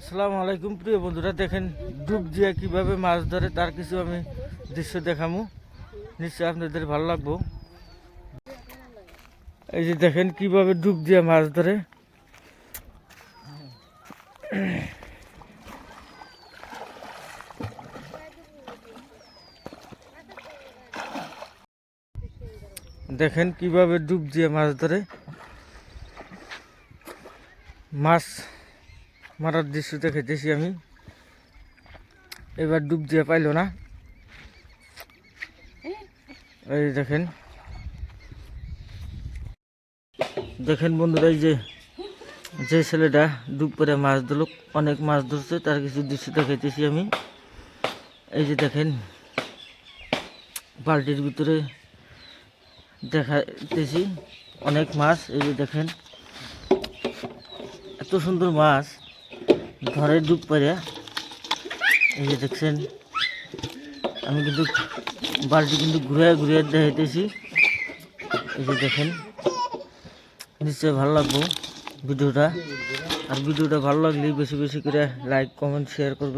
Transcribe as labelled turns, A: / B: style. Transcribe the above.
A: আসসালামু আলাইকুম, প্রিয় বন্ধুরা, দেখেন ডুব দিয়ে কীভাবে মাছ ধরে, তার কিছু আমি দৃশ্য দেখামু। নিশ্চয়ই আপনাদের ভালো লাগবো। এই যে দেখেন কীভাবে ডুব দিয়ে মাছ ধরে। দেখেন কীভাবে ডুব দিয়ে মাছ ধরে। মাছ মারার দৃশ্য দেখেছি আমি। এবার ডুব দিয়ে পাইলো না। এই দেখেন। দেখেন বন্ধুরা, এই যে যে ছেলেটা ডুব করে মাছ ধরল, অনেক মাছ ধরছে, তার কিছু দৃশ্য দেখাইতেছি আমি। এই যে দেখেন, বালতির ভিতরে দেখাইতেছি অনেক মাছ। এই যে দেখেন, এত সুন্দর মাছ। ধরে ডুব পারে, এই যে দেখছেন, আমি কিন্তু বালতি কিন্তু ঘুরে ঘুরে দেখাইতেছি। এই যে দেখেন, নিশ্চয়ই ভালো লাগবো ভিডিওটা। আর ভিডিওটা ভালো লাগলে বেশি বেশি করে লাইক কমেন্ট শেয়ার করবেন।